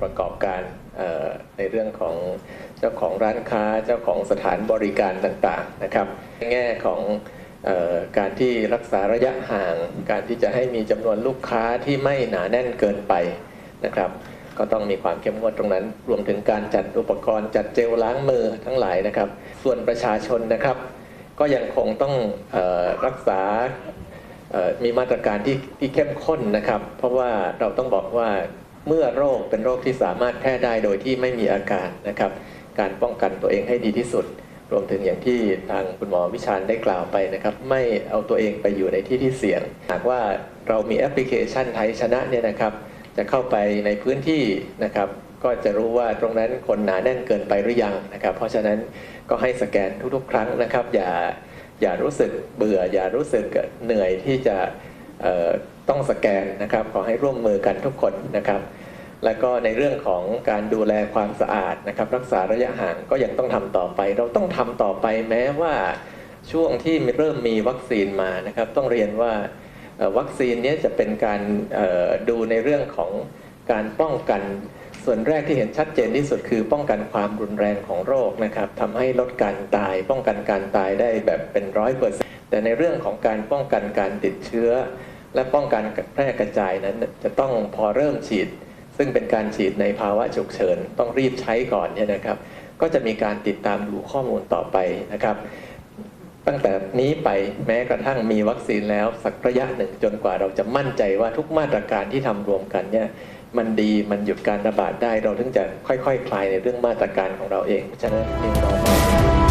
ประกอบการในเรื่องของเจ้าของร้านค้าเจ้าของสถานบริการต่างๆนะครับแง่ของการที่รักษาระยะห่าง การที่จะให้มีจำนวนลูกค้าที่ไม่หนาแน่นเกินไปนะครับ ก็ต้องมีความเข้มงวดตรงนั้น รวมถึงการจัดอุปกรณ์จัดเจลล้างมือทั้งหลายนะครับ ส่วนประชาชนนะครับ ก็ยังคงต้องออรักษามีมาตรการที่ที่เข้มข้นนะครับ เพราะว่าเราต้องบอกว่า เมื่อโรคเป็นโรคที่สามารถแพร่ได้โดยที่ไม่มีอาการนะครับ การป้องกันตัวเองให้ดีที่สุด รวมถึงอย่างที่ทางคุณหมอวิชาญได้กล่าวไปนะครับ ไม่เอาตัวเองไปอยู่ในที่ที่เสี่ยง หากว่าเรามีแอปพลิเคชันไทยชนะเนี่ยนะครับ จะเข้าไปในพื้นที่นะครับ ก็จะรู้ว่าตรงนั้นคนหนาแน่นเกินไปหรือยังนะครับ เพราะฉะนั้นก็ให้สแกนทุกๆ ครั้งนะครับ อย่าอย่ารู้สึกเบื่อ อย่ารู้สึกเหนื่อยที่จะ ต้องสแกนนะครับขอให้ร่วมมือกันทุกคนนะครับ แล้วก็ในเรื่องของการดูแลความสะอาดนะครับ รักษาระยะห่างก็ยังต้องทำต่อไป เราต้องทำต่อไปแม้ว่าช่วงที่เริ่มมีวัคซีนมานะครับ ต้องเรียนว่าวัคซีนนี้จะเป็นการดูในเรื่องของการป้องกันส่วนแรกที่เห็นชัดเจนที่สุดคือป้องกันความรุนแรงของโรคนะครับทำให้ลดการตาย ป้องกันการตายได้แบบเป็นร้อยเปอร์เซ็นต์แต่ในเรื่องของการป้องกันการติดเชื้อ และป้องกันแพร่กระจายนั้นจะต้องพอเริ่มฉีด ซึ่งเป็นการฉีดในภาวะฉุกเฉิน ต้องรีบใช้ก่อนเนี่ยนะครับ ก็จะมีการติดตามดูข้อมูลต่อไปนะครับ ตั้งแต่นี้ไปแม้กระทั่งมีวัคซีนแล้วสักระยะหนึ่งจนกว่าเราจะมั่นใจว่าทุกมาตรการที่ทำรวมกันเนี่ยมันดีมันหยุดการระบาดได้เราถึงจะค่อยๆคคลายในเรื่องมาตรการของเราเองฉะนั้นเองต่อมา